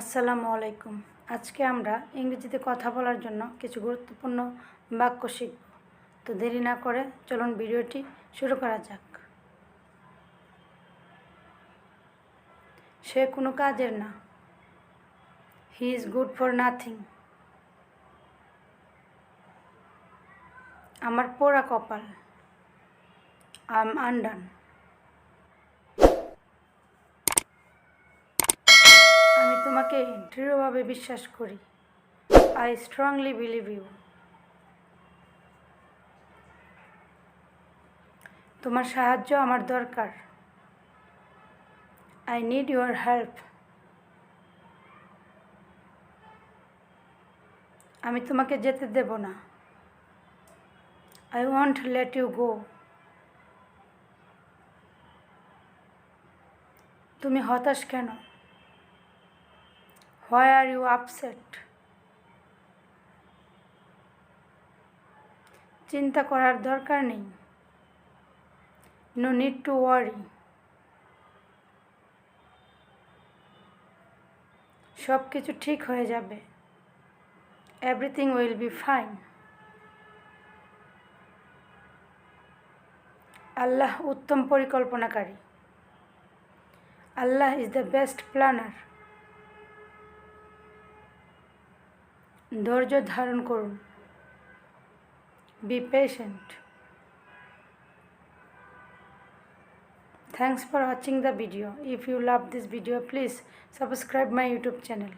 আসসালামু আলাইকুম। আজকে আমরা ইংরেজিতে কথা বলার জন্য কিছু গুরুত্বপূর্ণ বাক্য শিখব। তো দেরি না করে চলুন ভিডিওটি শুরু করা যাক। সে কোনো কাজের না। He is good for nothing আমার পোড়া কপাল। আই এম আন্ডান আমি তোমাকে দৃঢ়ভাবে বিশ্বাস করি। আই স্ট্রংলি বিলিভ ইউ তোমার সাহায্য আমার দরকার। আই নিড ইউর হেল্প আমি তোমাকে যেতে দেব না। I want let you go তুমি হতাশ কেন? হোয়াই আর ইউ আপসেট চিন্তা করার দরকার নেই। নো নিড টু ওয়ারি সব কিছু ঠিক হয়ে যাবে। Everything will be fine Allah উত্তম পরিকল্পনাকারী। Allah is the best planner ধৈর্য ধারণ করুন be patient thanks for watching the video if you love this video please subscribe my youtube channel